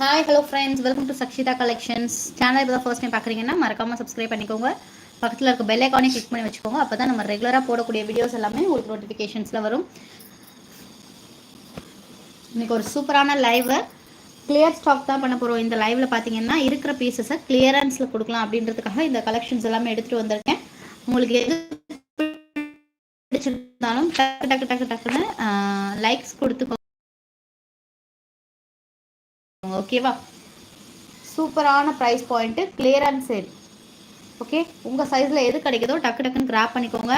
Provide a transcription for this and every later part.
Hi hello friends welcome to Sakshita collections channel இப்போ தான் first time பார்க்குறீங்கன்னா மறக்காமல் சப்ஸ்கிரைப் பண்ணிக்கோங்க. பக்கத்தில் இருக்க பெல் ஐக்கானே கிளிக் பண்ணி வச்சுக்கோங்க. அப்போ தான் நம்ம ரெகுலராக போடக்கூடிய வீடியோஸ் எல்லாமே உங்களுக்கு நோட்டிஃபிகேஷன்ஸில் வரும். இன்னைக்கு ஒரு சூப்பரான லைவ் கிளியர் ஸ்டாக் தான் பண்ண போகிறோம் இந்த லைவில் பார்த்தீங்கன்னா இருக்கிற பீசஸை கிளியரன்ஸில் கொடுக்கலாம் அப்படின்றதுக்காக இந்த கலெக்ஷன்ஸ் எல்லாமே எடுத்துகிட்டு வந்திருக்கேன். உங்களுக்கு எது பிடிச்சிருந்தாலும் டக்கு டக்கு டக்கு டக்குன்னு லைக்ஸ் கொடுத்துக்கோங்க. ஓகேவா சூப்பரான price point clearance sale okay உங்கள் சைஸில் எது கிடைக்குதோ டக்கு டக்குன்னு கிராப் பண்ணிக்கோங்க.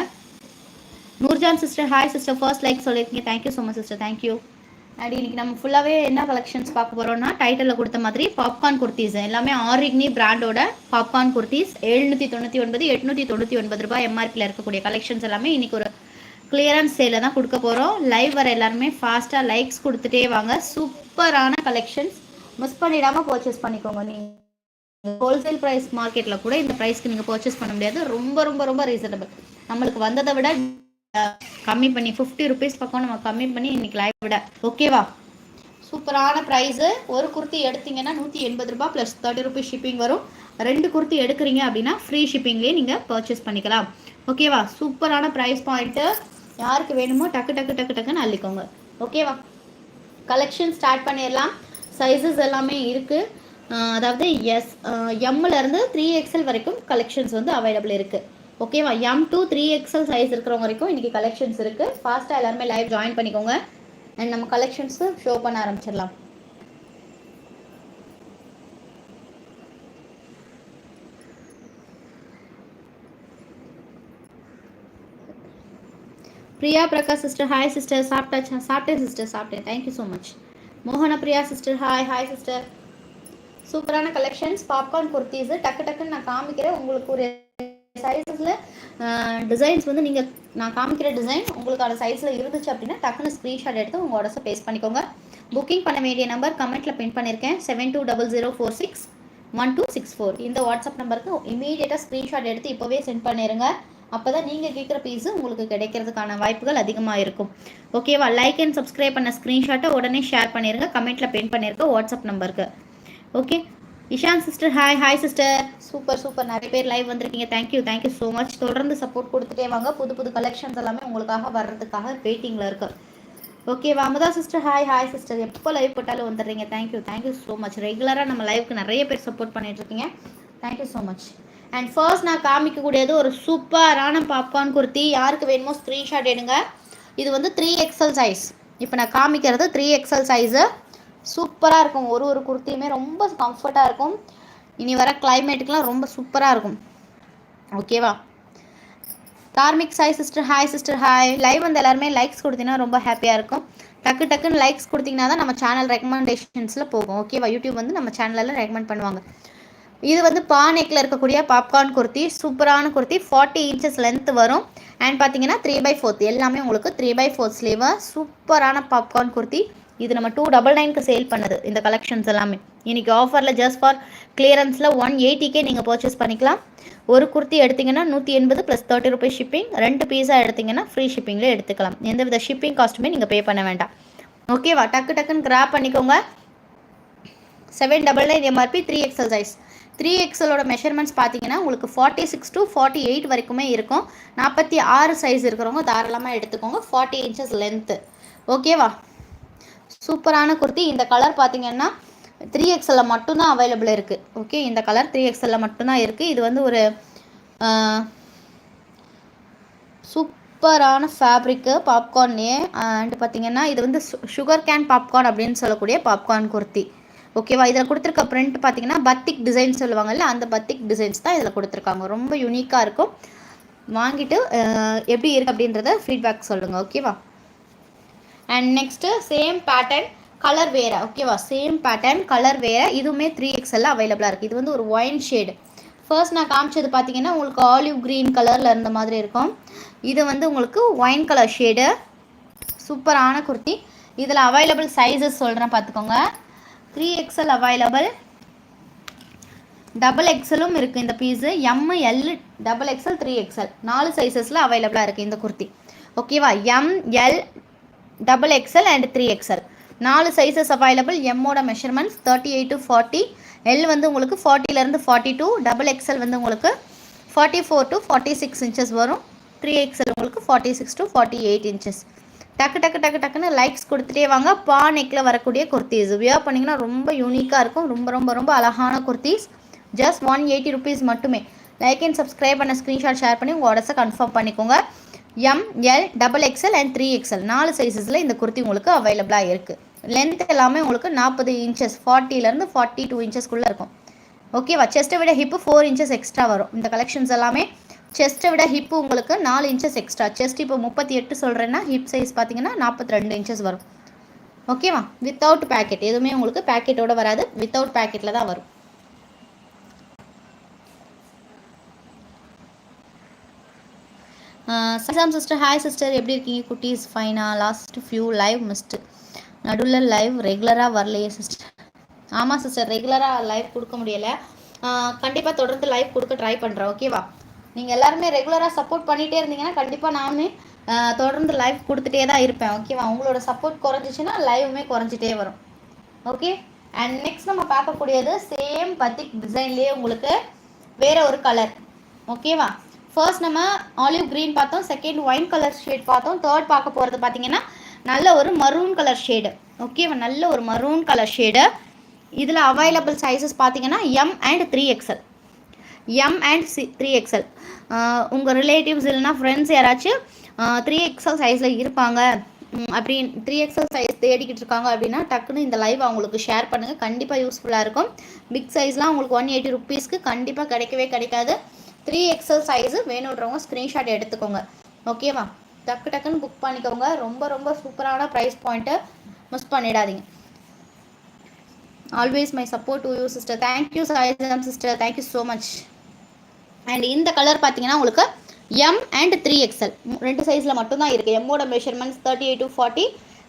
Noorjahan sister hi sister first like சொல்லியிருக்கீங்க. Thank you so much sister thank you and இன்னைக்கு நம்ம ஃபுல்லாகவே என்ன கலெக்ஷன்ஸ் பார்க்க போகிறோம்னா டைட்டிலில் கொடுத்த மாதிரி பாப்கார்ன் குர்த்திஸ். எல்லாமே ஆரிக்னி பிராண்டோட பாப்கார்ன் குர்த்திஸ். எழுநூற்றி தொண்ணூற்றி ஒன்பது எட்நூற்றி தொண்ணூற்றி ஒன்பது ரூபாய் எம்ஆர்பியில் இருக்கக்கூடிய கலெக்ஷன்ஸ் எல்லாமே இன்னைக்கு ஒரு கிளியரன்ஸ் சேலில் தான் கொடுக்க போகிறோம் லைவ் வர எல்லாருமே ஃபாஸ்ட்டாக லைக்ஸ் கொடுத்துட்டே வாங்க. சூப்பரான கலெக்ஷன்ஸ் மிஸ் பண்ணிடாமல் பர்ச்சேஸ் பண்ணிக்கோங்க. நீங்கள் ஹோல்சேல் ப்ரைஸ் மார்க்கெட்டில் கூட இந்த ப்ரைஸ்க்கு நீங்கள் பர்ச்சேஸ் பண்ண முடியாது. ரொம்ப ரொம்ப ரொம்ப ரீசனபிள் நம்மளுக்கு வந்ததை விட கம்மி பண்ணி ஃபிஃப்டி ருபீஸ் பக்கம் நம்ம கம்மி பண்ணி இன்னைக்கு லைவ் விட. ஓகேவா சூப்பரான ப்ரைஸு ஒரு குர்த்தி எடுத்தீங்கன்னா நூற்றி எண்பது ரூபாய் ப்ளஸ் தேர்ட்டி ருபீஸ் ஷிப்பிங் வரும். ரெண்டு குர்த்தி எடுக்கிறீங்க அப்படின்னா ஃப்ரீ ஷிப்பிங்லேயே நீங்கள் பர்ச்சேஸ் பண்ணிக்கலாம். ஓகேவா சூப்பரான ப்ரைஸ் பாயிண்ட்டு யாருக்கு வேணுமோ டக்கு டக்கு டக்கு டக்குன்னு அள்ளிக்கோங்க. ஓகேவா கலெக்ஷன் ஸ்டார்ட் பண்ணிடலாம். சைஸஸ் எல்லாமே இருக்குது அதாவது எஸ் எம்லேருந்து த்ரீ எக்ஸல் வரைக்கும் கலெக்ஷன்ஸ் வந்து அவைலபிள் இருக்குது ஓகேவா M two three XL size இருக்கிறவங்க வரைக்கும் இன்றைக்கி கலெக்ஷன்ஸ் இருக்குது ஃபாஸ்ட்டாக எல்லாருமே லைவ் ஜாயின் பண்ணிக்கோங்க. அண்ட் நம்ம கலெக்ஷன்ஸு ஷோ பண்ண ஆரம்பிச்சிடலாம். Priya Prakash sister hi sister சாப்பிட்டாச்சா? சாப்பிட்டேன் சிஸ்டர் சாப்பிட்டேன். Thank you so much Mohanapriya sister hi hi sister சூப்பரான கலெக்ஷன்ஸ் பாப்கார்ன் குர்த்திஸ் டக்கு டக்குன்னு நான் காமிக்கிறேன். உங்களுக்கு ஒரு சைஸஸில் டிசைன்ஸ் வந்து நீங்கள் நான் காமிக்கிற டிசைன் உங்களுக்கான சைஸில் இருந்துச்சு அப்படின்னா டக்குன்னு ஸ்க்ரீன்ஷாட் எடுத்து உங்கள் வாட்ஸ்அப் பேஸ் பண்ணிக்கோங்க. புக்கிங் பண்ண வேண்டிய நம்பர் கமெண்ட்டில் பின் பண்ணியிருக்கேன் seven two double zero four six one two six four இந்த வாட்ஸ்அப் நம்பருக்கு இமீடியட்டாக ஸ்க்ரீன்ஷாட் எடுத்து இப்போவே சென்ட் பண்ணிடுங்க அப்போ தான் நீங்கள் கேட்குற பீஸு உங்களுக்கு கிடைக்கிறதுக்கான வாய்ப்புகள் அதிகமாக இருக்கும். ஓகேவா லைக் அண்ட் சப்ஸ்கிரைப் பண்ண ஸ்க்ரீன்ஷாட்டை உடனே ஷேர் பண்ணிடுங்க கமெண்ட்டில் பின் பண்ணியிருக்க வாட்ஸ்அப் நம்பருக்கு okay Ishan sister hi hi sister super super நிறைய பேர் லைவ் வந்திருக்கீங்க. Thank you thank you so much தொடர்ந்து சப்போர்ட் கொடுத்துட்டே வாங்க. புது புது கலெக்ஷன்ஸ் எல்லாமே உங்களுக்காக வர்றதுக்காக வெயிட்டிங்கில் இருக்கு. Okay Amudha sister hi hi sister எப்போ லைவ் போட்டாலும் வந்துடுறீங்க. Thank you thank you so much ரெகுலராக நம்ம லைவுக்கு நிறைய பேர் சப்போர்ட் பண்ணிட்டு இருக்கீங்க. Thank you so much and first நான் காமிக்கக்கூடியது ஒரு சூப்பரான பாப்கார்ன் குர்த்தி. யாருக்கு வேணுமோ ஸ்க்ரீன்ஷாட் எடுங்க. இது வந்து த்ரீ எக்ஸல் சைஸ் இப்போ நான் காமிக்கிறது த்ரீ எக்ஸல் சைஸு சூப்பராக இருக்கும். ஒரு ஒரு குர்த்தியுமே ரொம்ப கம்ஃபர்ட்டாக இருக்கும். இனி வர கிளைமேட்டுக்கெலாம் ரொம்ப சூப்பராக இருக்கும். ஓகேவா Karmik Sai sister hi sister hi live வந்து எல்லாருமே லைக்ஸ் கொடுத்தீங்கன்னா ரொம்ப ஹாப்பியாக இருக்கும். டக்கு டக்குன்னு லைக்ஸ் கொடுத்தீங்கன்னா தான் நம்ம சேனல் ரெக்கமெண்டேஷன்ஸில் போகும். ஓகேவா யூடியூப் வந்து நம்ம சேனலில் ரெக்கமெண்ட் பண்ணுவாங்க. இது வந்து பானெக்கில் இருக்கக்கூடிய பாப்கார்ன் குர்த்தி சூப்பரான குர்த்தி ஃபார்ட்டி இன்ச்சஸ் லென்த் வரும். அண்ட் பார்த்தீங்கன்னா த்ரீ பை ஃபோர்த் எல்லாமே உங்களுக்கு த்ரீ பை ஃபோர்த் ஸ்லீவு சூப்பரான பாப்கார்ன் குர்த்தி. இது நம்ம டூ டபுள் நைனுக்கு சேல் பண்ணது இந்த கலெக்ஷன்ஸ் எல்லாமே. இன்னைக்கு ஆஃபரில் ஜஸ்ட் ஃபார் கிளியரன்ஸில் ஒன் எயிட்டிக்கே நீங்கள் பர்ச்சேஸ் பண்ணிக்கலாம். ஒரு குர்த்தி எடுத்தீங்கன்னா நூற்றி எண்பது ப்ளஸ் தேர்ட்டி ருபீஸ் ஷிப்பிங் ரெண்டு பீஸாக எடுத்தீங்கன்னா ஃப்ரீ ஷிப்பிங்கில் எடுத்துக்கலாம். எந்த வித ஷிப்பிங் காஸ்ட்டுமே நீங்கள் பே பண்ண வேண்டாம். ஓகேவா டக்கு டக்குன்னு கிராப் பண்ணிக்கோங்க. Seven double nine MRP three exercise three எக்ஸலோட மெஷர்மெண்ட்ஸ் பார்த்தீங்கன்னா உங்களுக்கு forty six to forty eight வரைக்குமே இருக்கும். நாற்பத்தி ஆறு சைஸ் இருக்கிறவங்க தாராளமாக எடுத்துக்கோங்க. ஃபார்ட்டி இன்ச்சஸ் லென்த்து ஓகேவா சூப்பரான குர்த்தி. இந்த கலர் பார்த்தீங்கன்னா த்ரீ எக்ஸலில் மட்டும்தான் அவைலபிள் இருக்குது ஓகே இந்த கலர் த்ரீ எக்ஸலில் மட்டும்தான் இருக்குது இது வந்து ஒரு சூப்பரான ஃபேப்ரிக்கு பாப்கார்ன்லேயே அண்ட் பார்த்தீங்கன்னா இது வந்து சுகர் கேன் பாப்கார்ன் அப்படின்னு சொல்லக்கூடிய பாப்கார்ன் குர்த்தி. ஓகேவா? இதில் கொடுத்துருக்க பிரிண்ட் பார்த்தீங்கன்னா பத்திக் டிசைன் சொல்லுவாங்கல்ல அந்த பத்திக் டிசைன்ஸ் தான் இதில் கொடுத்துருக்காங்க. ரொம்ப யூனிக்காக இருக்கும். வாங்கிட்டு எப்படி இருக்குது அப்படின்றத ஃபீட்பேக் சொல்லுங்கள் ஓகேவா? And next same pattern colour வேறு ஓகேவா? சேம் பேட்டர்ன் கலர் வேறு இதுவுமே த்ரீ எக்ஸ்எல்ல அவைலபிளாக இருக்குது இது வந்து ஒரு ஒயின் ஷேடு ஃபர்ஸ்ட் நான் காமிச்சது பார்த்தீங்கன்னா உங்களுக்கு ஆலிவ் க்ரீன் கலரில் இருந்த மாதிரி இருக்கும். இது வந்து உங்களுக்கு ஒயின் கலர் ஷேடு சூப்பரான குர்த்தி. இதில் அவைலபிள் சைஸஸ் சொல்கிறேன் பார்த்துக்கோங்க த்ரீ எக்ஸ்எல் அவைலபிள் டபுள் எக்ஸலும் இருக்குது இந்த piece M L double XL three XL நாலு சைஸஸில் அவைலபிளாக இருக்குது இந்த குர்த்தி. ஓகேவா M L double XL and three XL நாலு sizes available எம்மோட measurements thirty eight to forty L வந்து உங்களுக்கு ஃபார்ட்டிலேருந்து ஃபார்ட்டி டூ டபுள் எக்ஸ்எல் வந்து உங்களுக்கு forty four to forty six inches வரும் த்ரீ எக்ஸ்எல் உங்களுக்கு forty six to forty eight inches டக்கு டக்கு டக்கு டக்குன்னு லைக்ஸ் கொடுத்துட்டே வாங்க. பா நெக்கில் வரக்கூடிய குர்த்திஸ் வியர் பண்ணிங்கன்னா ரொம்ப யூனிக்காக இருக்கும். ரொம்ப ரொம்ப ரொம்ப அழகான kurtis just one eighty rupees மட்டுமே. லைக் அண்ட் சப்ஸ்கிரைப் பண்ண ஸ்க்ரீன்ஷாட் ஷேர் பண்ணி உங்கள் ஆர்டர்ஸை கன்ஃபார்ம் பண்ணிக்கோங்க. M L double XL and three XL நாலு சைஸஸில் இந்த குர்த்தி உங்களுக்கு அவைலபிளாக இருக்குது லென்த் எல்லாமே உங்களுக்கு நாற்பது இன்ச்சஸ் ஃபார்ட்டிலேருந்து ஃபார்ட்டி டூ இன்ச்சஸ்க்குள்ளே இருக்கும். ஓகேவா செஸ்ட்டை விட ஹிப்பு ஃபோர் இன்ச்சஸ் எக்ஸ்ட்ரா வரும். இந்த கலெக்ஷன்ஸ் எல்லாமே செஸ்ட்டை விட ஹிப்பு உங்களுக்கு நாலு இன்ச்சஸ் எக்ஸ்ட்ரா செஸ்ட் இப்போ முப்பத்தி எட்டு சொல்கிறேன்னா ஹிப் சைஸ் பார்த்தீங்கன்னா நாற்பத்தி ரெண்டு இன்ச்சஸ் வரும். ஓகேவா வித்தவுட் பேக்கெட் எதுவுமே உங்களுக்கு பேக்கெட்டோட வராது. வித்தவுட் பேக்கெட்டில் தான் வரும். சசாம் சிஸ்டர் ஹாய் சிஸ்டர் எப்படி இருக்கீங்க குட்டீஸ்? ஃபைனா லாஸ்ட் ஃபியூ லைவ் மிஸ்ட்டு நடுவில் லைவ் ரெகுலராக வரலையே சிஸ்டர் ஆமாம் சிஸ்டர் ரெகுலராக லைவ் கொடுக்க முடியலை. கண்டிப்பாக தொடர்ந்து லைவ் கொடுக்க ட்ரை பண்ணுறேன் ஓகேவா நீங்கள் எல்லாருமே ரெகுலராக சப்போர்ட் பண்ணிகிட்டே இருந்தீங்கன்னா கண்டிப்பாக நானே தொடர்ந்து லைவ் கொடுத்துட்டே தான் இருப்பேன் ஓகேவா உங்களோட சப்போர்ட் குறைஞ்சிச்சின்னா லைவுமே குறைஞ்சிட்டே வரும். ஓகே அண்ட் நெக்ஸ்ட் நம்ம பார்க்கக்கூடியது சேம் பத்திக் டிசைன்லேயே உங்களுக்கு வேறு ஒரு கலர் ஓகேவா ஃபர்ஸ்ட் நம்ம ஆலிவ் க்ரீன் பார்த்தோம் செகண்ட் ஒயின் கலர் ஷேட் பார்த்தோம் தேர்ட் பார்க்க போகிறது பார்த்தீங்கன்னா நல்ல ஒரு மரூன் கலர் ஷேடு ஓகேவா நல்ல ஒரு மரூன் கலர் ஷேடு இதில் அவைலபிள் சைஸஸ் பார்த்தீங்கன்னா M and three XL M and C three XL உங்கள் ரிலேட்டிவ்ஸ் இல்லைனா ஃப்ரெண்ட்ஸ் யாராச்சும் த்ரீ எக்ஸல் சைஸில் இருப்பாங்க. அப்படின்னு த்ரீ எக்ஸல் சைஸ் தேடிக்கிட்டு இருக்காங்க அப்படின்னா டக்குன்னு இந்த லைவ் அவங்களுக்கு ஷேர் பண்ணுங்கள் கண்டிப்பாக யூஸ்ஃபுல்லாக இருக்கும். பிக் சைஸ்லாம் உங்களுக்கு ஒன் எயிட்டி ருப்பீஸ்க்கு கண்டிப்பாக கிடைக்கவே கிடைக்காது. த்ரீ எக்ஸல் சைஸு வேணுன்றவங்க ஸ்க்ரீன்ஷாட் எடுத்துக்கோங்க. ஓகேவா டக்கு டக்குன்னு புக் பண்ணிக்கோங்க. ரொம்ப ரொம்ப சூப்பரான ப்ரைஸ் பாயிண்ட்டை மிஸ் பண்ணிடாதீங்க. Always my support to you sister thank you Saijam sister thank you so much and இந்த கலர் பார்த்தீங்கன்னா உங்களுக்கு எம் அண்ட் த்ரீ எக்ஸல் ரெண்டு சைஸில் மட்டும்தான் இருக்குது எம்மோட measurements thirty eight to forty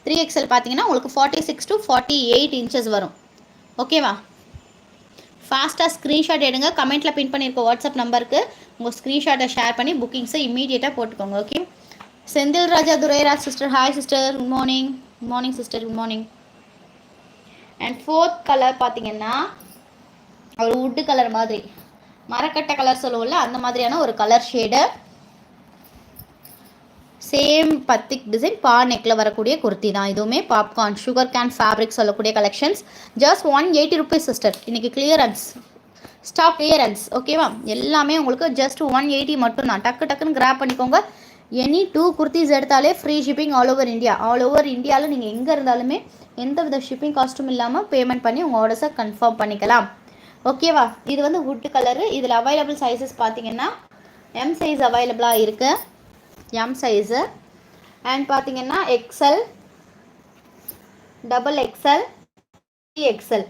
three XL பார்த்தீங்கன்னா உங்களுக்கு forty six to forty eight inches வரும் ஓகேவா ஃபாஸ்ட்டாக ஸ்க்ரீன்ஷாட் எடுங்க. கமெண்ட்டில் பின் பண்ணியிருக்க வாட்ஸ்அப் நம்பருக்கு உங்கள் ஸ்க்ரீன்ஷாட்டை ஷேர் பண்ணி புக்கிங்ஸை இமீடியட்டாக போட்டுக்கோங்க. Okay Senthil Raja Durairaj sister hi sister good morning good morning sister good morning and fourth colour பார்த்தீங்கன்னா ஒரு உட்டு கலர் மாதிரி. மரக்கட்டை கலர் சொல்லுவோம்ல அந்த மாதிரியான ஒரு colour shade same batik design பா நெக்கில் வரக்கூடிய குர்த்தி தான். இதுவுமே பாப்கார்ன் சுகர் கேன் ஃபேப்ரிக் சொல்லக்கூடிய collections just one eighty rupees sister இன்றைக்கி கிளியரன்ஸ் ஸ்டாக் கிளியரன்ஸ் ஓகேவா எல்லாமே உங்களுக்கு ஜஸ்ட் ஒன் எயிட்டி மட்டும் தான். டக்கு டக்குன்னு கிராப் பண்ணிக்கோங்க. எனி டூ குர்த்திஸ் எடுத்தாலே free shipping all over India all over இந்தியாவில் நீங்கள் எங்கே இருந்தாலுமே எந்த வித ஷிப்பிங் காஸ்ட்டும் இல்லாமல் பேமெண்ட் பண்ணி உங்கள் ஆர்டர்ஸை கன்ஃபார்ம் பண்ணிக்கலாம். ஓகேவா இது வந்து வுட்டு கலரு இதில் அவைலபிள் சைஸஸ் பார்த்தீங்கன்னா எம் சைஸ் அவைலபிளாக இருக்குது எம் சைஸு அண்ட் பார்த்தீங்கன்னா XL double XL three XL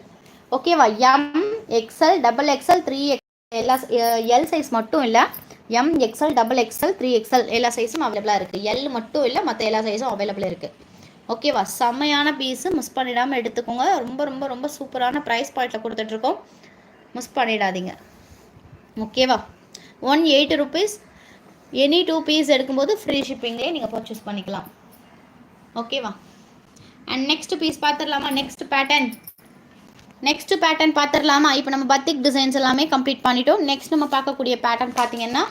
ஓகேவா M XL double XL three X எல்லா எல் சைஸ் மட்டும் இல்லை. M XL double XL three XL எல்லா சைஸும் அவைலபிளாக இருக்குது எல் மட்டும் இல்லை மற்ற எல்லா சைஸும் அவைலபிள் இருக்குது ஓகேவா செம்மையான பீஸு மிஸ் பண்ணிடாமல் எடுத்துக்கோங்க. ரொம்ப ரொம்ப ரொம்ப சூப்பரான ப்ரைஸ் பாயிண்டில் கொடுத்துட்ருக்கோம் மிஸ் பண்ணிடாதீங்க. ஓகேவா one eighty rupees any two piece எடுக்கும்போது ஃப்ரீ ஷிப்பிங்லேயே நீங்கள் பர்ச்சேஸ் பண்ணிக்கலாம். ஓகேவா அண்ட் நெக்ஸ்ட் பீஸ் பார்த்துடலாமா? நெக்ஸ்ட் பேட்டர்ன் நெக்ஸ்ட் பேட்டர்ன் பார்த்துடலாமா இப்போ நம்ம பத்திக் டிசைன்ஸ் எல்லாமே கம்ப்ளீட் பண்ணிட்டோம். நெக்ஸ்ட் நம்ம பார்க்கக்கூடிய பேட்டர்ன் பார்த்தீங்கன்னா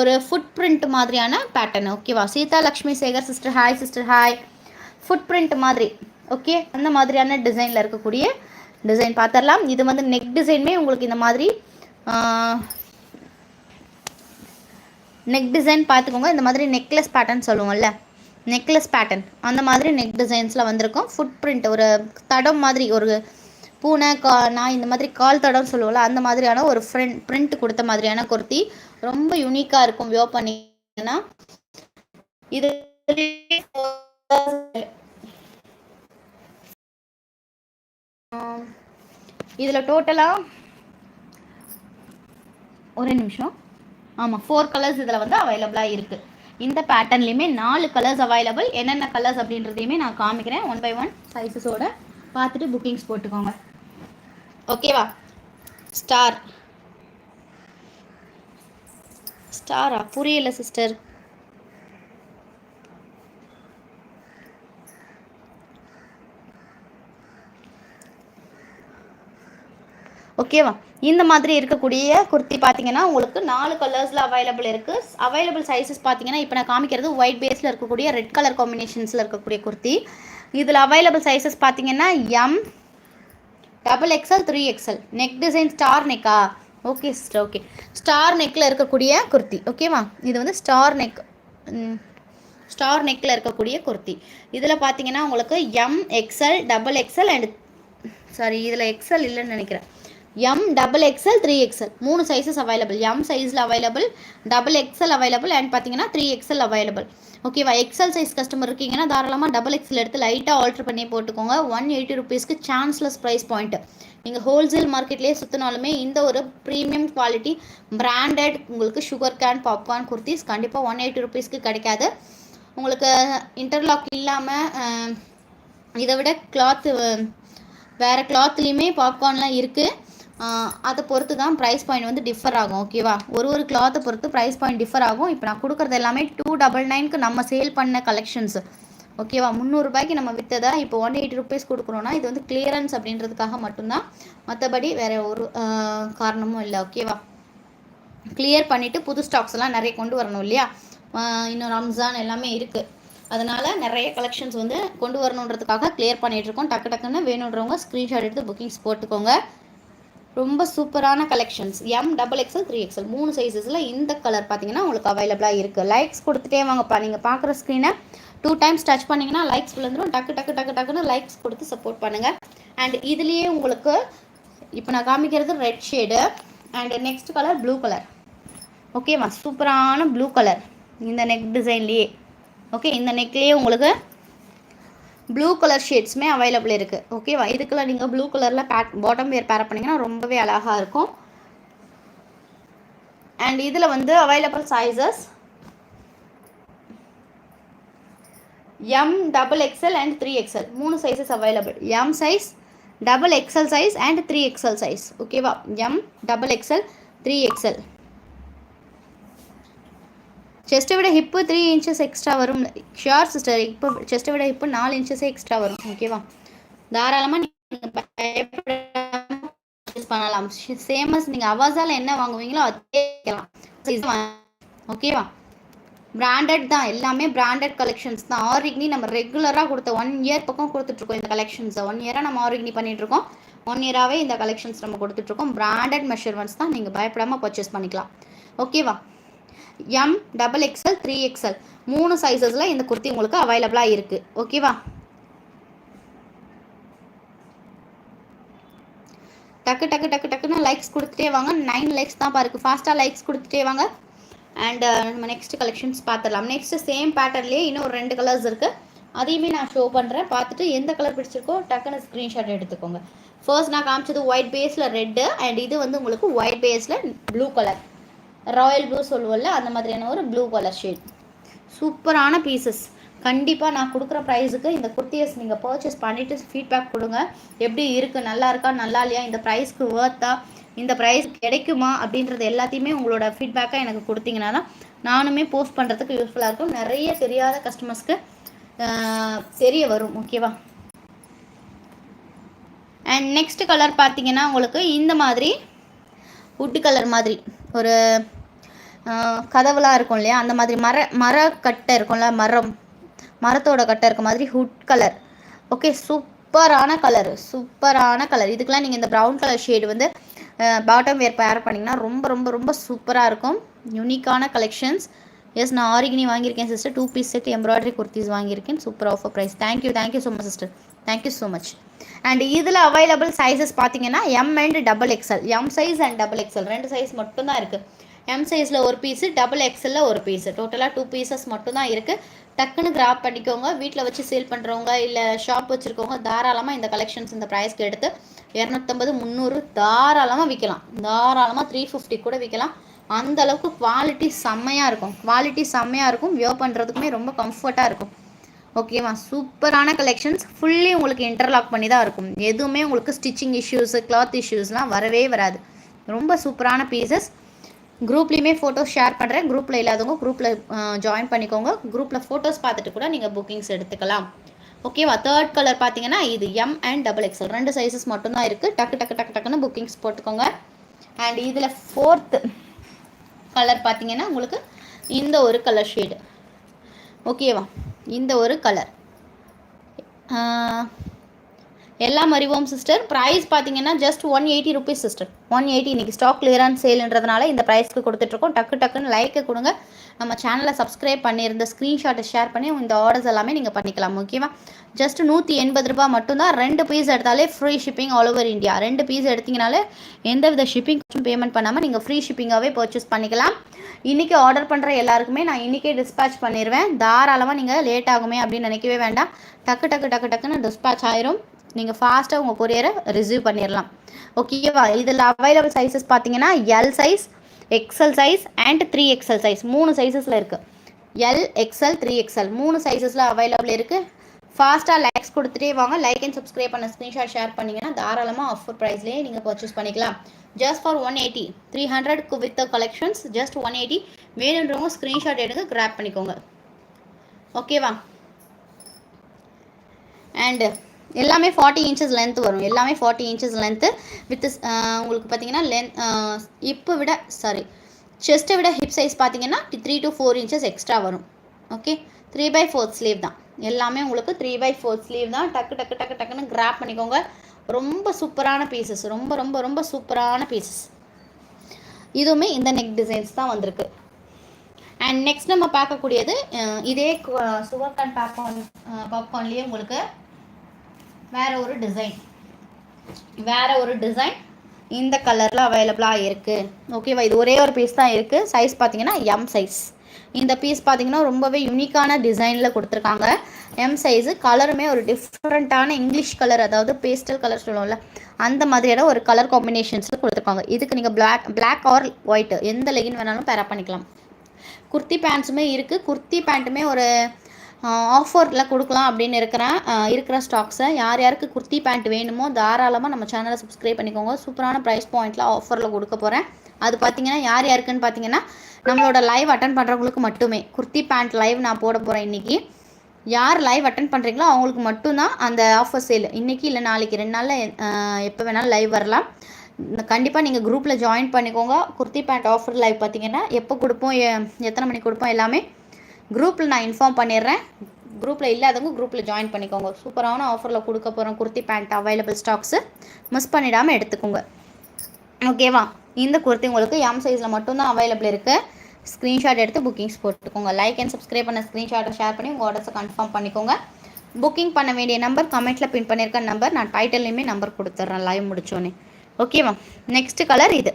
ஒரு ஃபுட் பிரிண்ட் மாதிரியான பேட்டர்ன் ஓகேவா Seetha Lakshmi Sekar sister hi sister hi foot print மாதிரி ஓகே அந்த மாதிரியான டிசைனில் இருக்கக்கூடிய டிசைன் பார்த்துடலாம் இது வந்து நெக் டிசைனுமே உங்களுக்கு இந்த மாதிரி நெக் டிசைன் பார்த்துக்கோங்க இந்த மாதிரி நெக்லஸ் பேட்டர்ன் சொல்லுவோம்ல. நெக்லஸ் பேட்டர்ன் அந்த மாதிரி நெக் டிசைன்ஸில் வந்திருக்கும். ஃபுட் பிரிண்ட் ஒரு தடம் மாதிரி ஒரு பூனை கா நான் இந்த மாதிரி கால் தடம் சொல்லுவோம்ல அந்த மாதிரியான ஒரு ஃப்ரெண்ட் பிரிண்ட் கொடுத்த மாதிரியான குர்த்தி ரொம்ப யூனிக்காக இருக்கும் வியோ பண்ணிங்கன்னா. இது இதில் டோட்டலாக ஒரே நிமிஷம். ஆமாம் ஃபோர் கலர்ஸ் இதில் வந்து அவைலபிளாக இருக்குது இந்த பேட்டர்ன்லேயுமே நாலு கலர்ஸ் அவைலபிள் என்னென்ன கலர்ஸ் அப்படின்றதையுமே நான் காமிக்கிறேன். ஒன் பை ஒன் சைஸஸோட பார்த்துட்டு புக்கிங்ஸ் போட்டுக்கோங்க. ஓகேவா ஸ்டார் ஸ்டாரா புரியல சிஸ்டர் ஓகேவா இந்த மாதிரி இருக்கக்கூடிய குர்த்தி பார்த்தீங்கன்னா உங்களுக்கு நாலு கலர்ஸில் அவைலபிள் இருக்குது அவைலபிள் சைஸஸ் பார்த்தீங்கன்னா இப்போ நான் காமிக்கிறது ஒயிட் பேஸில் இருக்கக்கூடிய ரெட் கலர் காம்பினேஷன்ஸில் இருக்கக்கூடிய குர்த்தி. இதில் அவைலபிள் சைஸஸ் பார்த்தீங்கன்னா M double XL three XL neck design star நெக்கா okay sister okay star நெக்கில் இருக்கக்கூடிய குர்த்தி ஓகேவா இது வந்து ஸ்டார் நெக் ஸ்டார் நெக்கில் இருக்கக்கூடிய குர்த்தி. இதில் பார்த்தீங்கன்னா உங்களுக்கு M X L double X L and sorry இதில் எக்ஸ்எல் இல்லைன்னு நினைக்கிறேன். M double X L three X L மூணு சைஸஸ் அவைலபிள் எம் சைஸில் available double X L available and பார்த்தீங்கன்னா த்ரீ எக்ஸ்எல் அவைலபிள் ஓகேவா எக்ஸ்எல் சைஸ் கஸ்டமர் இருக்கீங்கன்னா தாராளமாக double XL எடுத்து லைட்டாக ஆல்ட்ரு பண்ணி போட்டுக்கோங்க. ஒன் எயிட்டி ருபீஸ்க்கு சான்ஸ்லெஸ் ப்ரைஸ் பாயிண்ட் நீங்கள் ஹோல்சேல் மார்க்கெட்லேயே சுற்றினாலுமே இந்த ஒரு ப்ரீமியம் குவாலிட்டி பிராண்டட் உங்களுக்கு சுகர் கேன் பாப்கார்ன் குர்த்திஸ் கண்டிப்பாக ஒன் எயிட்டி ருபீஸ்க்கு கிடைக்காது. உங்களுக்கு இன்டர்லாக் இல்லாமல் இதை விட கிளாத்து வேறு கிளாத்லேயுமே பாப்கார்ன்லாம் இருக்குது அதை பொறுத்து தான் ப்ரைஸ் பாயிண்ட் வந்து டிஃபர் ஆகும் ஓகேவா ஒரு ஒரு கிளாத்தை பொறுத்து ப்ரைஸ் பாயிண்ட் டிஃபர் ஆகும். இப்போ நான் கொடுக்குறது எல்லாமே டூ டபுள் நைனுக்கு நம்ம சேல் பண்ண கலெக்ஷன்ஸ் ஓகேவா முந்நூறுபாய்க்கு நம்ம விற்றதா இப்போ ஒன் எயிட்டி ருபீஸ் கொடுக்குறோன்னா இது வந்து கிளியரன்ஸ் அப்படின்றதுக்காக மட்டும்தான். மற்றபடி வேறு ஒரு காரணமும் இல்லை ஓகேவா கிளியர் பண்ணிவிட்டு புது ஸ்டாக்ஸ் எல்லாம் நிறைய கொண்டு வரணும் இல்லையா? இன்னும் ரம்ஜான் எல்லாமே இருக்குது அதனால் நிறைய கலெக்ஷன்ஸ் வந்து கொண்டு வரணுன்றதுக்காக கிளியர் பண்ணிகிட்ருக்கோம் டக்கு டக்குன்னு வேணுன்றவங்க ஸ்க்ரீன்ஷாட் எடுத்து புக்கிங்ஸ் போட்டுக்கோங்க. ரொம்ப சூப்பரான collections M double XL three XL மூணு சைஸஸில் இந்த கலர் பார்த்தீங்கன்னா உங்களுக்கு அவைலபிளாக இருக்குது லைக்ஸ் கொடுத்துட்டே வாங்கப்பா. நீங்கள் பார்க்குற ஸ்க்ரீனை டூ டைம்ஸ் டச் பண்ணிங்கன்னா லைக்ஸ் விழுந்துடும் டக்கு டக்கு டக்கு டக்குன்னு லைக்ஸ் கொடுத்து சப்போர்ட் பண்ணுங்கள் அண்ட் இதுலேயே உங்களுக்கு இப்போ நான் காமிக்கிறது red shade and next colour blue colour ஓகேவா சூப்பரான ப்ளூ கலர் இந்த நெக் டிசைன்லேயே ஓகே இந்த நெக்லேயே உங்களுக்கு ப்ளூ கலர் ஷேட்ஸுமே அவைலபிள் இருக்குது ஓகேவா இதுக்கெல்லாம் நீங்கள் ப்ளூ கலரில் பேட் பாட்டம் வேர் பேர் பண்ணிங்கன்னா ரொம்பவே அழகாக இருக்கும். அண்ட் இதில் வந்து available sizes M double XL and three XL மூணு sizes available M size double XL size and three XL size ஓகேவா M double XL three XL செஸ்ட்டை விட ஹிப்பு த்ரீ இன்ச்சஸ் எக்ஸ்ட்ரா வரும். ஷியோர் சிஸ்டர் இப்போ செஸ்ட்டை விட hip நாலு இன்ச்சஸே extra வரும். ஓகேவா தாராளமாக நீங்கள் பண்ணலாம். சேமஸ் நீங்கள் அவாசால் என்ன வாங்குவீங்களோ அதே ஓகேவா பிராண்டட் தான். எல்லாமே பிராண்டட் கலெக்ஷன்ஸ் தான். ஆரிக்னி நம்ம ரெகுலராக கொடுத்த ஒன் இயர் பக்கம் கொடுத்துட்ருக்கோம் இந்த கலெக்ஷன்ஸை ஒன் இயராக நம்ம ஆரிக்னி பண்ணிகிட்ருக்கோம் ஒன் இயராகவே இந்த கலெக்ஷன்ஸ் நம்ம கொடுத்துட்ருக்கோம். பிராண்டட் மெஷர்மெண்ட்ஸ் தான். நீங்கள் பயப்படாமல் பர்ச்சேஸ் பண்ணிக்கலாம். ஓகேவா M double XL three XL மூணு சைஸஸில் இந்த குர்த்தி உங்களுக்கு அவைலபிளாக இருக்குது ஓகேவா டக்கு டக்கு டக்கு டக்குன்னு லைக்ஸ் கொடுத்துட்டே வாங்க. நைன் லைக்ஸ் தான் பாருக்கு ஃபாஸ்ட்டாக லைக்ஸ் கொடுத்துட்டே வாங்க. அண்ட் uh, நம்ம நெக்ஸ்ட் கலெக்ஷன்ஸ் பார்த்துடலாம். நெக்ஸ்ட் சேம் பேட்டர்லேயே இன்னும் ஒரு ரெண்டு கலர்ஸ் இருக்குது அதையுமே நான் ஷோ பண்ணுறேன் பார்த்துட்டு எந்த கலர் பிடிச்சிருக்கோ டக்குன்னு ஸ்க்ரீன்ஷாட் எடுத்துக்கோங்க. ஃபர்ஸ்ட் நான் காமிச்சது ஒயிட் பேஸில் ரெட்டு அண்ட் இது வந்து உங்களுக்கு ஒயிட் பேஸில் ப்ளூ கலர் ராயல் ப்ளூ சொல்லுவோம்ல அந்த மாதிரியான ஒரு ப்ளூ கலர் ஷேட் சூப்பரான பீசஸ் கண்டிப்பாக நான் கொடுக்குற ப்ரைஸுக்கு இந்த குர்த்தியஸ் நீங்கள் பர்ச்சேஸ் பண்ணிவிட்டு ஃபீட்பேக் கொடுங்க. எப்படி இருக்குது நல்லா இருக்கா நல்லா இல்லையா இந்த ப்ரைஸ்க்கு ஒர்த்தா இந்த ப்ரைஸ் கிடைக்குமா அப்படின்றது எல்லாத்தையுமே உங்களோட ஃபீட்பேக்காக எனக்கு கொடுத்தீங்கன்னா தான் நானுமே போஸ்ட் பண்ணுறதுக்கு யூஸ்ஃபுல்லாக இருக்கும். நிறைய தெரியாத கஸ்டமர்ஸ்க்கு தெரிய வரும் ஓகேவா அண்ட் நெக்ஸ்ட் கலர் பார்த்தீங்கன்னா உங்களுக்கு இந்த மாதிரி உட்டு கலர் மாதிரி ஒரு கதவுலாம் இருக்கும் இல்லையா? அந்த மாதிரி மர மர கட்டை இருக்கும்ல மரம். மரத்தோட கட்டை இருக்க மாதிரி ஹுட் கலர் ஓகே சூப்பரான கலர் சூப்பரான கலர் இதுக்கெலாம் நீங்கள் இந்த ப்ரௌன் கலர் ஷேடு வந்து பாட்டம் வேர் பேர் பண்ணிங்கன்னா ரொம்ப ரொம்ப ரொம்ப சூப்பராக இருக்கும். யூனிக்கான கலெக்ஷன்ஸ் எஸ் நான் ஆரிகினி வாங்கியிருக்கேன் sister two piece set embroidery kurtis வாங்கியிருக்கேன். Super offer price thank you thank you so much sister thank you so much and இதில் அவைலபிள் சைஸஸ் பார்த்தீங்கன்னா M and double XL M size and double XL ரெண்டு size மட்டும்தான் இருக்குது M சைஸில் ஒரு piece double எக்ஸ்எல்லில் ஒரு piece டோட்டலாக two pieces மட்டும்தான் இருக்குது டக்குன்னு கிராப் பண்ணிக்கோங்க. வீட்டில் வச்சு சேல் பண்ணுறவங்க இல்லை ஷாப் வச்சுருக்கவங்க தாராளமாக இந்த கலெக்ஷன்ஸ் இந்த ப்ரைஸ்க்கு எடுத்து இரநூத்தம்பது முந்நூறு தாராளமாக விற்கலாம் தாராளமாக த்ரீ ஃபிஃப்டி கூட விற்கலாம் அந்த அளவுக்கு குவாலிட்டி செம்மையாக இருக்கும். குவாலிட்டி செம்மையாக இருக்கும். வியோ பண்ணுறதுக்குமே ரொம்ப கம்ஃபர்ட்டாக இருக்கும். ஓகேவா சூப்பரான கலெக்ஷன்ஸ் ஃபுல்லி உங்களுக்கு இன்டர்லாக் பண்ணி தான் இருக்கும். எதுவுமே உங்களுக்கு ஸ்டிச்சிங் இஷ்யூஸு கிளாத் இஷ்யூஸ்லாம் வரவே வராது. ரொம்ப சூப்பரான பீசஸ் குரூப்லேயுமே ஃபோட்டோஸ் ஷேர் பண்ணுறேன் குரூப்பில் இல்லாதவங்க குரூப்பில் ஜாயின் பண்ணிக்கோங்க. குரூப்பில் ஃபோட்டோஸ் பார்த்துட்டு கூட நீங்கள் புக்கிங்ஸ் எடுத்துக்கலாம். ஓகேவா தேர்ட் கலர் பார்த்தீங்கன்னா இது எம் அண்ட் டபுள் எக்ஸல் ரெண்டு சைஸஸ் மட்டும்தான் இருக்குது டக்கு டக்கு டக்கு டக்குன்னு புக்கிங்ஸ் போட்டுக்கோங்க. அண்ட் இதில் ஃபோர்த்து கலர் பார்த்தீங்கன்னா உங்களுக்கு இந்த ஒரு கலர் ஷேடு ஓகேவா இந்த ஒரு கலர் எல்லாம் அறிவோம் சிஸ்டர் ப்ரைஸ் பார்த்தீங்கன்னா just one eighty rupees sister one eighty இன்றைக்கி ஸ்டாக் கிளியரான் சேல்ன்றதுனால இந்த ப்ரைஸ்க்கு கொடுத்துட்ருக்கோம். டக்கு டக்குன்னு லைக்கை கொடுங்க. நம்ம சேனலை சப்ஸ்கிரைப் பண்ணியிருந்த ஸ்க்ரீன்ஷாட்டை ஷேர் பண்ணி இந்த ஆர்டர்ஸ் எல்லாமே நீங்கள் பண்ணிக்கலாம் ஓகேவா ஜஸ்ட் நூற்றி எண்பது ரூபா மட்டும்தான். ரெண்டு பீஸ் எடுத்தாலே free shipping all over India ரெண்டு பீஸ் எடுத்திங்கனாலே எந்த வித ஷிப்பிங் பேமெண்ட் பண்ணாமல் நீங்கள் ஃப்ரீ ஷிப்பிங்காகவே பர்ச்சேஸ் பண்ணிக்கலாம். இன்றைக்கி ஆர்டர் பண்ணுற எல்லாருக்குமே நான் இன்றைக்கே டிஸ்பேச் பண்ணிடுவேன் தாராளமாக நீங்கள் லேட் ஆகுமே அப்படின்னு நினைக்கவே வேண்டாம். டக்கு டக்கு டக்கு டக்குன்னு டிஸ்பேச் ஆயிரும். நீங்கள் ஃபாஸ்ட்டாக உங்கள் கொரியரை ரிசீவ் பண்ணிடலாம் ஓகேவா இதில் அவைலபிள் சைஸஸ் பார்த்தீங்கன்னா L size XL size and three XL size மூணு சைஸஸில் இருக்குது எல் எக்ஸல் த்ரீ எக்ஸல் மூணு சைஸஸில் அவைலபிள் இருக்குது ஃபாஸ்ட்டாக லைக்ஸ் கொடுத்துட்டே வாங்க. லைக் அண்ட் சப்ஸ்கிரைப் பண்ண ஸ்க்ரீன்ஷாட் ஷேர் பண்ணிங்கன்னா தாராளமாக ஆஃபர் ப்ரைஸ்லேயே நீங்கள் பர்ச்சேஸ் பண்ணிக்கலாம். Just for one eighty three ஹண்ட்ரட்க்கு with collections just one eighty வேணுன்றவங்க ஸ்க்ரீன்ஷாட் எடுங்க கிராப் பண்ணிக்கோங்க. ஓகேவா அண்டு எல்லாமே ஃபார்ட்டி இன்ச்சஸ் லென்த் வரும். எல்லாமே ஃபார்ட்டி இன்ச்சஸ் லென்த்து வித் உங்களுக்கு பார்த்தீங்கன்னா லென்த் இப்போ விட சாரி செஸ்ட்டை விட ஹிப் சைஸ் பார்த்தீங்கன்னா three to four inches extra வரும். Okay three by fourth sleeve தான். எல்லாமே உங்களுக்கு த்ரீ பை ஃபோர்த் ஸ்லீவ் தான். டக்கு டக்கு டக்கு டக்குன்னு கிராப் பண்ணிக்கோங்க. ரொம்ப சூப்பரான பீசஸ் ரொம்ப ரொம்ப ரொம்ப சூப்பரான பீசஸ் இதுவுமே இந்த நெக் டிசைன்ஸ் தான் வந்திருக்கு. அண்ட் நெக்ஸ்ட் நம்ம பார்க்கக்கூடியது இதே சுகர் கான் பாப்கார்ன் பாப்கார்ன்லேயே உங்களுக்கு வேறு ஒரு டிசைன் வேறு ஒரு டிசைன் இந்த கலரில் அவைலபிளாக இருக்குது ஓகேவா இது ஒரே ஒரு பீஸ் தான் இருக்குது சைஸ் பார்த்தீங்கன்னா எம் சைஸ் இந்த பீஸ் பார்த்தீங்கன்னா ரொம்பவே யூனிக்கான டிசைனில் கொடுத்துருக்காங்க. எம் சைஸு கலருமே ஒரு டிஃப்ரெண்ட்டான இங்கிலீஷ் கலர் அதாவது பேஸ்டல் கலர் சொல்லுவோம்ல அந்த மாதிரியான ஒரு கலர் காம்பினேஷன்ஸில் கொடுத்துருக்காங்க. இதுக்கு நீங்கள் பிளாக் பிளாக் ஆர் ஒயிட்டு எந்த லெகின் வேணாலும் பேரா பண்ணிக்கலாம். குர்த்தி பேண்ட்ஸுமே இருக்குது குர்த்தி பேண்ட்டுமே ஒரு ஆஃபரில் கொடுக்கலாம் அப்படின்னு இருக்கிறேன் இருக்கிற ஸ்டாக்ஸை யார் யாருக்கு குர்த்தி பேண்ட் வேணுமோ தாராளமாக நம்ம சேனலை சப்ஸ்கிரைப் பண்ணிக்கோங்க. சூப்பரான ப்ரைஸ் பாயிண்ட்டில் ஆஃபரில் கொடுக்க போகிறேன் அது பார்த்தீங்கன்னா யார் யாருக்குன்னு பார்த்தீங்கன்னா நம்மளோட லைவ் அட்டன் பண்ணுறவங்களுக்கு மட்டுமே. குர்த்தி பேண்ட் லைவ் நான் போட போகிறேன் இன்றைக்கி யார் லைவ் அட்டன் பண்ணுறீங்களோ அவங்களுக்கு மட்டும்தான் அந்த ஆஃபர் சேல் இன்றைக்கி இல்லை நாளைக்கு. ரெண்டு நாளில் எப்போ வேணாலும் லைவ் வரலாம். கண்டிப்பாக நீங்கள் குரூப்பில் ஜாயின் பண்ணிக்கோங்க. குர்த்தி பேண்ட் ஆஃபர் லைவ் பார்த்தீங்கன்னா எப்போ கொடுப்போம் எத்தனை மணிக்கு கொடுப்போம் எல்லாமே குரூப்பில் நான் இன்ஃபார்ம் பண்ணிடுறேன். குரூப்பில் இல்லாதவங்க குரூப்பில் ஜாயின் பண்ணிக்கோங்க. சூப்பரான ஆஃபரில் கொடுக்க போகிறோம் kurti pant available stocks miss பண்ணிடாமல் எடுத்துக்கோங்க. ஓகேவா இந்த குர்த்தி உங்களுக்கு எம் சைஸில் மட்டும்தான் அவைலபிள் இருக்குது ஸ்க்ரீன்ஷாட் எடுத்து புக்கிங்ஸ் போட்டுக்கோங்க. லைக் அண்ட் சப்ஸ்கிரைப் பண்ண ஸ்க்ரீன்ஷாட்டை ஷேர் பண்ணி உங்கள் ஆர்டர்ஸை கன்ஃபார்ம் பண்ணிக்கோங்க. புக்கிங் பண்ண வேண்டிய நம்பர் கமெண்ட்டில் பின் பண்ணியிருக்க நம்பர் நான் டைட்டில்லையுமே நம்பர் கொடுத்துட்றேன். லைவ் முடிச்சோன்னே ஓகேவா நெக்ஸ்ட் கலர் இது.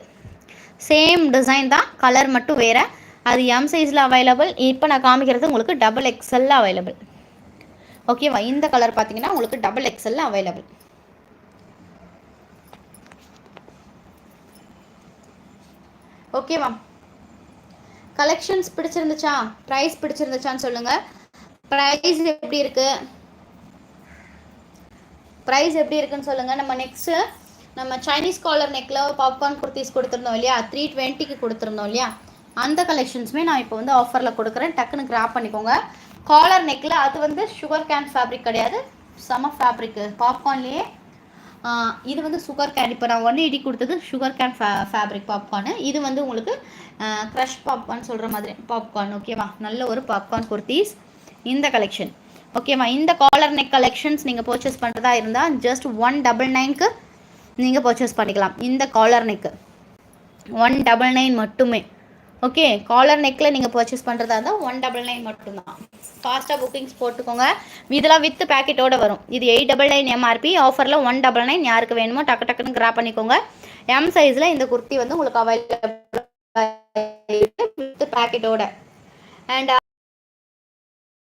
சேம் டிசைன் தான். கலர் மட்டும் வேறு. அது எம் சைஸில் அவைலபிள் இப்போ நான் காமிக்கிறது உங்களுக்கு டபுள் எக்ஸலில் அவைலபிள் ஓகேவா இந்த கலர் பார்த்தீங்கன்னா உங்களுக்கு டபுள் எக்ஸலில் அவைலபிள் ஓகேவா கலெக்ஷன்ஸ் பிடிச்சிருந்துச்சா? ப்ரைஸ் பிடிச்சிருந்துச்சான்னு சொல்லுங்கள் ப்ரைஸ் எப்படி இருக்குது ப்ரைஸ் எப்படி இருக்குன்னு சொல்லுங்கள் நம்ம நெக்ஸ்ட்டு நம்ம சைனீஸ் காலர் நெக்கில் பாப்கார்ன் குர்த்திஸ் கொடுத்துருந்தோம் இல்லையா? த்ரீ டுவெண்ட்டிக்கு கொடுத்துருந்தோம் இல்லையா? அந்த கலெக்ஷன்ஸுமே நான் இப்போ வந்து ஆஃபரில் கொடுக்குறேன். டக்குன்னு கிராப் பண்ணிக்கோங்க. காலர் நெக்கில் அது வந்து சுகர் கேன் ஃபேப்ரிக் கிடையாது. சம ஃபேப்ரிக்கு பாப்கார்ன்லேயே இது வந்து சுகர் கேன் இப்போ நான் ஒன்று இடி கொடுத்தது சுகர் கேன் ஃபே ஃபேப்ரிக் பாப்கார்னு இது வந்து உங்களுக்கு க்ரஷ் பாப்கார்ன் சொல்கிற மாதிரி. பாப்கார்ன் ஓகேவா நல்ல ஒரு பாப்கார்ன் குர்த்திஸ் இந்த கலெக்ஷன் ஓகேவா இந்த காலர் நெக் கலெக்ஷன்ஸ் நீங்கள் பர்ச்சேஸ் பண்ணுறதா இருந்தால் ஜஸ்ட் ஒன் டபுள் நைனுக்கு நீங்கள் பர்ச்சேஸ் பண்ணிக்கலாம். இந்த collar neck one double nine மட்டுமே. ஓகே காலர் நெக்கில் நீங்கள் பர்ச்சேஸ் பண்ணுறதா இருந்தால் ஒன் டபுள் நைன் மட்டும்தான். ஃபாஸ்ட்டாக புக்கிங்ஸ் போட்டுக்கோங்க. இதெல்லாம் வித் பேக்கெட்டோடு வரும். இது எயிட் டபுள் நைன் எம்ஆர்பி ஆஃபரில் ஒன் டபுள் நைன் யாருக்கு வேணுமோ டக்கு டக்குன்னு கிராப் பண்ணிக்கோங்க. எம் சைஸில் இந்த குர்த்தி வந்து உங்களுக்கு அவைலபிள் வித் பேக்கெட்டோட அண்ட்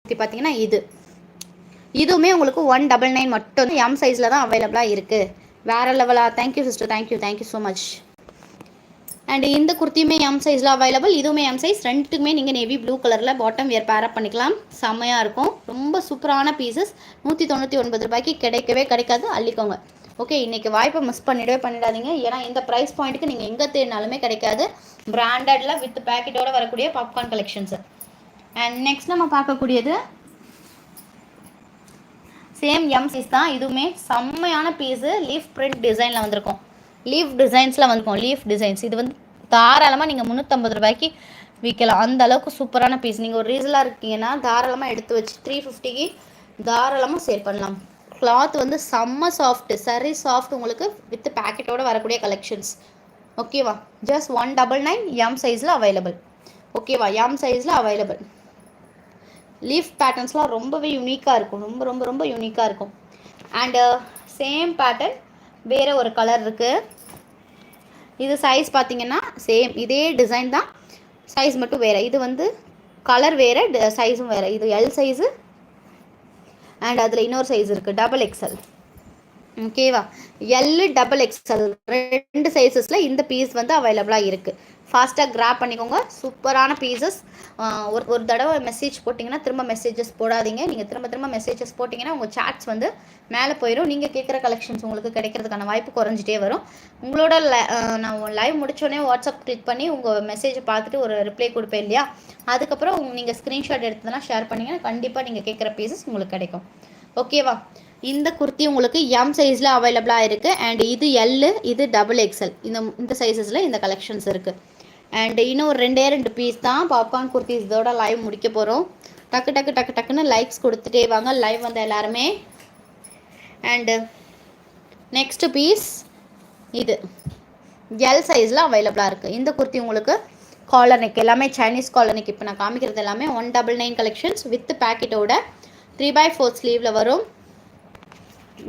பார்த்தீங்கன்னா இது. இதுவுமே உங்களுக்கு ஒன் டபுள் நைன் மட்டும் எம் சைஸில் தான் அவைலபிளாக இருக்குது வேறு லெவலாக thank you sister thank you thank you so much and இந்த குர்த்தியுமே எம் சைஸில் அவைலபிள் இதுவுமே எம் சைஸ் ரெண்டுக்குமே நீங்கள் நேவி ப்ளூ கலரில் பாட்டம் வியர் பேரப் பண்ணிக்கலாம். செம்மையாக இருக்கும். ரொம்ப சூப்பரான பீசஸ் நூற்றி தொண்ணூற்றி ஒன்பது ரூபாய்க்கு கிடைக்கவே கிடைக்காது. அள்ளிக்கோங்க. ஓகே இன்றைக்கி வாய்ப்பை மிஸ் பண்ணிடவே பண்ணிடாதீங்க. ஏன்னா இந்த ப்ரைஸ் பாயிண்ட்டுக்கு நீங்கள் எங்கே தேடினாலுமே கிடைக்காது. பிராண்டடில் வித் பேக்கெட்டோடு வரக்கூடிய பாப்கார்ன் கலெக்ஷன்ஸு அண்ட் நெக்ஸ்ட் நம்ம பார்க்கக்கூடியது சேம் எம் சைஸ் தான். இதுவுமே செம்மையான பீஸு லீஃப் பிரிண்ட் டிசைனில் வந்திருக்கும். லீஃப் டிசைன்ஸில் வந்துக்கும். லீஃப் டிசைன்ஸ் இது வந்து தாராளமாக நீங்கள் முந்நூற்றம்பது ரூபாய்க்கு விற்கலாம் அந்த அளவுக்கு சூப்பரான பீஸ் நீங்கள் ஒரு ரீசலாக இருக்கீங்கன்னா தாராளமாக எடுத்து வச்சு த்ரீ ஃபிஃப்டிக்கு தாராளமாக சேல் பண்ணலாம். கிளாத் வந்து செம்ம சாஃப்ட் சரி சாஃப்ட் உங்களுக்கு வித் பேக்கெட்டோட வரக்கூடிய கலெக்ஷன்ஸ் ஓகேவா just one double nine M சைஸில் அவைலபிள் ஓகேவா எம் சைஸில் அவைலபிள் லீஃப் பேட்டர்ன்ஸ்லாம் ரொம்பவே யூனிக்காக இருக்கும். ரொம்ப ரொம்ப ரொம்ப யூனிக்காக இருக்கும். அண்டு சேம் பேட்டர்ன் வேறு ஒரு கலர் இருக்குது இது சைஸ் பார்த்தீங்கன்னா சேம் இதே டிசைன் தான் சைஸ் மட்டும் வேறு. இது வந்து கலர் வேறு சைஸும் வேறு. இது எல் சைஸு அண்ட் அதில் இன்னொரு சைஸ் இருக்குது டபுள் எக்ஸல் ஓகேவா எல்லு டபுள் எக்ஸல் ரெண்டு சைஸஸில் இந்த பீஸ் வந்து அவைலபிளாக இருக்குது ஃபாஸ்ட்டாக கிராப் பண்ணிக்கோங்க. சூப்பரான பீசஸ் ஒரு ஒரு தடவை மெசேஜ் போட்டிங்கன்னா திரும்ப மெசேஜஸ் போடாதீங்க. நீங்கள் திரும்ப திரும்ப மெசேஜஸ் போட்டிங்கன்னா உங்கள் சாட்ஸ் வந்து மேலே போயிடும் நீங்கள் கேட்குற கலெக்ஷன்ஸ் உங்களுக்கு கிடைக்கிறதுக்கான வாய்ப்பு குறைஞ்சிட்டே வரும். உங்களோட நான் லைவ் முடிச்சோடனே வாட்ஸ்அப் கிளிக் பண்ணி உங்கள் மெசேஜை பார்த்துட்டு ஒரு ரிப்ளை கொடுப்பேன் இல்லையா? அதுக்கப்புறம் நீங்கள் ஸ்க்ரீன்ஷாட் எடுத்ததெல்லாம் ஷேர் பண்ணிங்கன்னா கண்டிப்பாக நீங்கள் கேட்குற பீசஸ் உங்களுக்கு கிடைக்கும். ஓகேவா இந்த குர்த்தி உங்களுக்கு எம் சைஸில் அவைலபிளாக இருக்குது அண்ட் இது எல்லு இது டபுள் எக்ஸல் இந்த இந்த சைஸஸில் இந்த கலெக்ஷன்ஸ் இருக்குது அண்ட் இன்னும் ஒரு ரெண்டே ரெண்டு பீஸ் தான் பாப்கார்ன் குர்த்திஸ் இதோட லைவ் முடிக்க போகிறோம் டக்கு டக்கு டக்கு டக்குன்னு லைக்ஸ் கொடுத்துட்டே வாங்க. லைவ் வந்த எல்லாருமே. அண்டு நெக்ஸ்ட்டு பீஸ் இது. எல் சைஸில் அவைலபிளாக இருக்குது இந்த குர்த்தி உங்களுக்கு காலர் நெக் எல்லாமே சைனீஸ் காலர் நெக் இப்போ நான் காமிக்கிறது எல்லாமே one double nine collections with பேக்கெட்டோட three by four ஸ்லீவில் வரும்.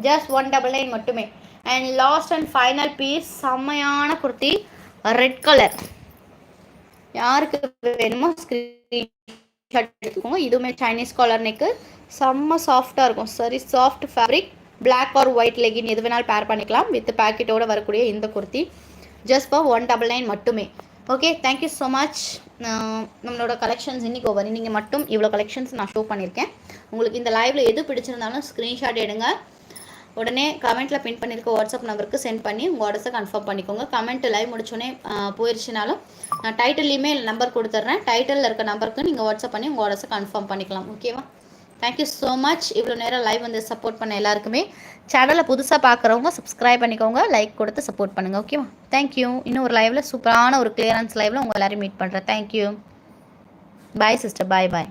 ஜஸ்ட் ஒன் டபுள் நைன் மட்டுமே. And last and final piece செம்மையான குர்த்தி ரெட் கலர் யாருக்கு வேணுமோ ஸ்க்ரீன்ஷாட் எடுத்துக்கோங்க. இதுவுமே சைனீஸ் காலர் நெக்கு செம்ம சாஃப்டாக இருக்கும். சரி soft fabric black or white legging எது வேணாலும் பேர் பண்ணிக்கலாம். வித் பேக்கெட்டோட வரக்கூடிய இந்த kurti. Just for one double nine மட்டுமே. Okay thank you so much நம்மளோட கலெக்ஷன்ஸ் இன்றைக்கி ஓவர் நீங்கள் மட்டும் இவ்வளோ கலெக்ஷன்ஸ் நான் ஷோ பண்ணியிருக்கேன். உங்களுக்கு இந்த லைவில் எது பிடிச்சிருந்தாலும் ஸ்க்ரீன்ஷாட் எடுங்க. உடனே கமெண்ட்டில் பின் பண்ணியிருக்க வாட்ஸ்அப் நம்பருக்கு சென்ட் பண்ணி உங்கள் ஆர்டர்ஸை கன்ஃபார்ம் பண்ணிக்கோங்க. கமெண்ட் லைவ் முடிச்சோடனே போயிடுச்சுனாலும் நான் டைட்டில்லையுமே நம்பர் கொடுத்துட்றேன் டைட்டிலில் இருக்க நம்பருக்கு நீங்கள் வாட்ஸ்அப் பண்ணி உங்கள் ஆர்டர்ஸை கன்ஃபார்ம் பண்ணிக்கலாம். ஓகேவா தேங்க்யூ ஸோ மச் இவ்வளோ நேரம் லைவ் வந்து சப்போர்ட் பண்ண எல்லாருக்குமே. சேனலை புதுசாக பார்க்குறவங்க சப்ஸ்கிரைப் பண்ணிக்கோங்க. லைக் கொடுத்து சப்போர்ட் பண்ணுங்கள் ஓகேவா தேங்க்யூ இன்னும் ஒரு லைவில் சூப்பரான ஒரு கிளியரன்ஸ் லைவில் உங்கள் எல்லோரும் மீட் பண்ணுறேன் தேங்க்யூ பாய் சிஸ்டர் பாய் பாய்